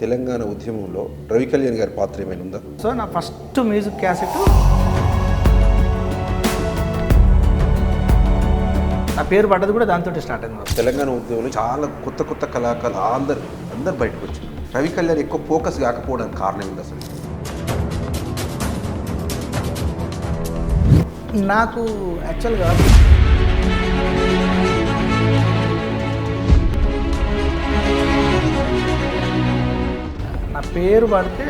తెలంగాణ ఉద్యమంలో రవి కళ్యాణ్ గారి పాత్ర ఏమైనా ఉందా? సో నా ఫస్ట్ మ్యూజిక్ క్యాసెట్. నా పేరు పడ్డది కూడా దాంతో స్టార్ట్ అయింది తెలంగాణ ఉద్యమంలో చాలా కొత్త కొత్త కళాకారులు అందరు అందరు బయటకు వచ్చారు. రవి కళ్యాణ్ ఎక్కువ ఫోకస్ కాకపోవడానికి కారణం ఏంది అసలు? నాకు యాక్చువల్గా పేరు పడితే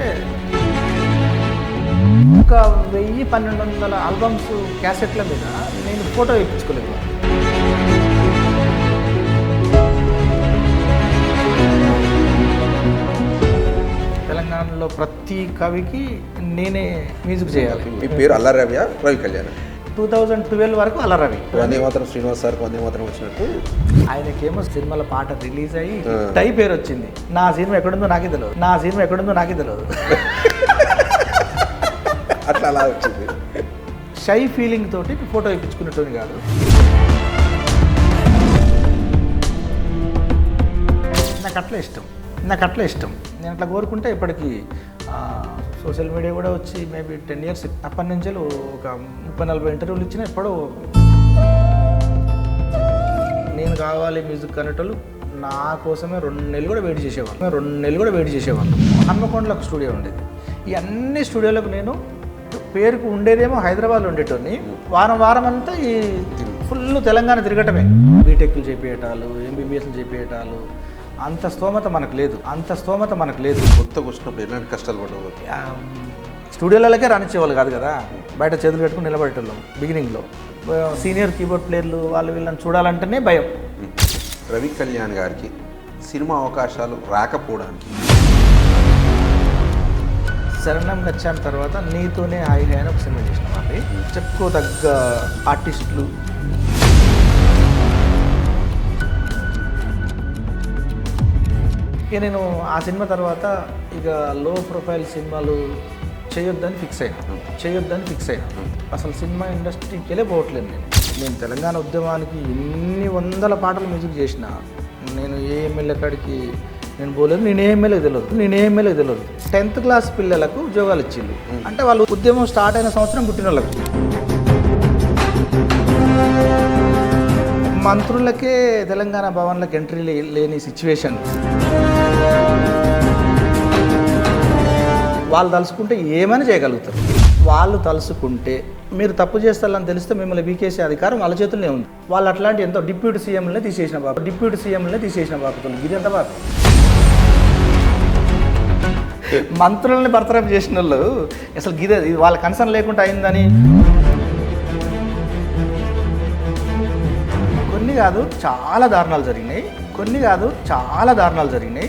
ఒక వెయ్యి పన్నెండు వందల ఆల్బమ్స్ క్యాసెట్ల మీద నేను ఫోటో ఇప్పించుకోలేదు తెలంగాణలో ప్రతి కవికి నేనే మ్యూజిక్ చేయాలి. మీ పేరు అల్లారవ్య Ravi Kalyan. Two thousand twelve వరకు అలరవి వందే మాత్రం శ్రీనివాస్ సార్ వందే మాత్రం వచ్చినట్టు. ఆయనకేమో సినిమాల పాట రిలీజ్ అయ్యి. టై పేరు వచ్చింది. నా సినిమా ఎక్కడుందో నాకే తెలియదు నా సినిమా ఎక్కడుందో నాకే తెలియదు అట్లా అలా వచ్చింది. షై ఫీలింగ్ తోటి ఫోటో ఇప్పించుకునేటోని కాదు. నాకు అట్లా ఇష్టం. నాకు అట్లా ఇష్టం. నేను అట్లా కోరుకుంటే ఇప్పటికి సోషల్ మీడియా కూడా వచ్చి మేబీ టెన్ ఇయర్స్ అప్పటి నుంచి ఒక ముప్పై నలభై ఇంటర్వ్యూలు ఇచ్చిన ఎప్పుడో. నేను కావాలి మ్యూజిక్ అనేటోళ్ళు నా కోసమే రెండు నెలలు కూడా వెయిట్ చేసేవాళ్ళు. రెండు నెలలు కూడా వెయిట్ చేసేవాళ్ళు. హన్మకొండలో ఒక స్టూడియో ఉండేది. ఈ అన్ని స్టూడియోలకు నేను పేరుకు ఉండేదేమో హైదరాబాద్లో ఉండేటోని వారం వారం అంతా ఈ ఫుల్ తెలంగాణ తిరగటమే. బీటెక్లు చేపేయటాలు ఎంబీబీఎస్లు చేపేయటాలు అంత స్తోమత మనకు లేదు అంత స్తోమత మనకు లేదు. కొత్తగా వచ్చినప్పుడు ఎలాంటి కష్టాలు పడ్డావు? ఆ, స్టూడియోలకే రానిచ్చేవాళ్ళు కాదు కదా బయట చేతులు కట్టుకుని నిలబడేటోళ్ళం బిగినింగ్లో. సీనియర్ కీబోర్డ్ ప్లేయర్లు వాళ్ళు వీళ్ళని చూడాలంటేనే భయం. రవి కళ్యాణ్ గారికి సినిమా అవకాశాలు రాకపోవడానికి. శరణం గచ్చాం తర్వాత నీతోనే హాయి హాయి అని ఒక సినిమా చేసినాం అండి. చెప్పుకోదగ్గ ఆర్టిస్టులు ఇక నేను ఆ సినిమా తర్వాత ఇక లో ప్రొఫైల్ సినిమాలు చేయొద్దని ఫిక్స్ అయినా. చేయొద్దని ఫిక్స్ అయినా. అసలు సినిమా ఇండస్ట్రీకి వెళ్ళే పోవట్లేదు నేను. నేను తెలంగాణ ఉద్యమానికి ఎన్ని వందల పాటలు మ్యూజిక్ చేసిన నేను ఏ ఎమ్మెల్యే కాడికి నేను పోలేదు నేను ఏ ఎమ్మెల్యే తెలియదు నేను ఏ ఎమ్మెల్యే తెలియదు టెన్త్ క్లాస్ పిల్లలకు ఉద్యోగాలు ఇచ్చింది అంటే వాళ్ళు ఉద్యమం స్టార్ట్ అయిన సంవత్సరం పుట్టిన వాళ్ళకు మంత్రులకే తెలంగాణ భవన్లకు ఎంట్రీ లే- లేని సిచ్యువేషన్ వాళ్ళు తలుసుకుంటే ఏమైనా చేయగలుగుతారు? వాళ్ళు తలుసుకుంటే మీరు తప్పు చేస్తారని తెలిస్తే మిమ్మల్ని వీకేసే అధికారం వాళ్ళ చేతుల్లోనే ఉంది. వాళ్ళు అట్లాంటి ఎంతో డిప్యూటీ సీఎంలనే తీసేసిన బాబు డిప్యూటీ సీఎంలనే తీసేసిన బాబుతులు ఇది ఎంత బాబు మంత్రులని బర్తరఫ్ చేసిన వాళ్ళు అసలు గిదే ఇది వాళ్ళ కన్సర్న్ లేకుండా అయిందని కొన్ని కాదు చాలా దారుణాలు జరిగినాయి. కొన్ని కాదు చాలా దారుణాలు జరిగినాయి.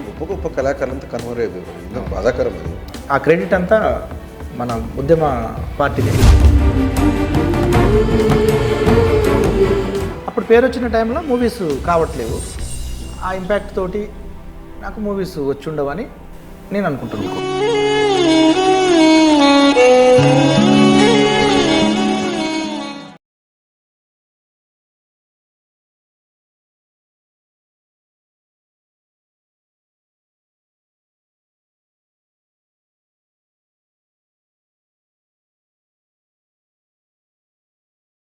గొప్ప గొప్ప కళాకారులంతా కనుమరైపోయారు బాధాకరం అది. ఆ క్రెడిట్ అంతా మన ఉద్యమ పార్టీదే. అప్పుడు పేరు వచ్చిన టైంలో మూవీస్ కావట్లేవు. ఆ ఇంపాక్ట్ తోటి నాకు మూవీస్ వచ్చి ఉండవని నేను అనుకుంటున్నాను.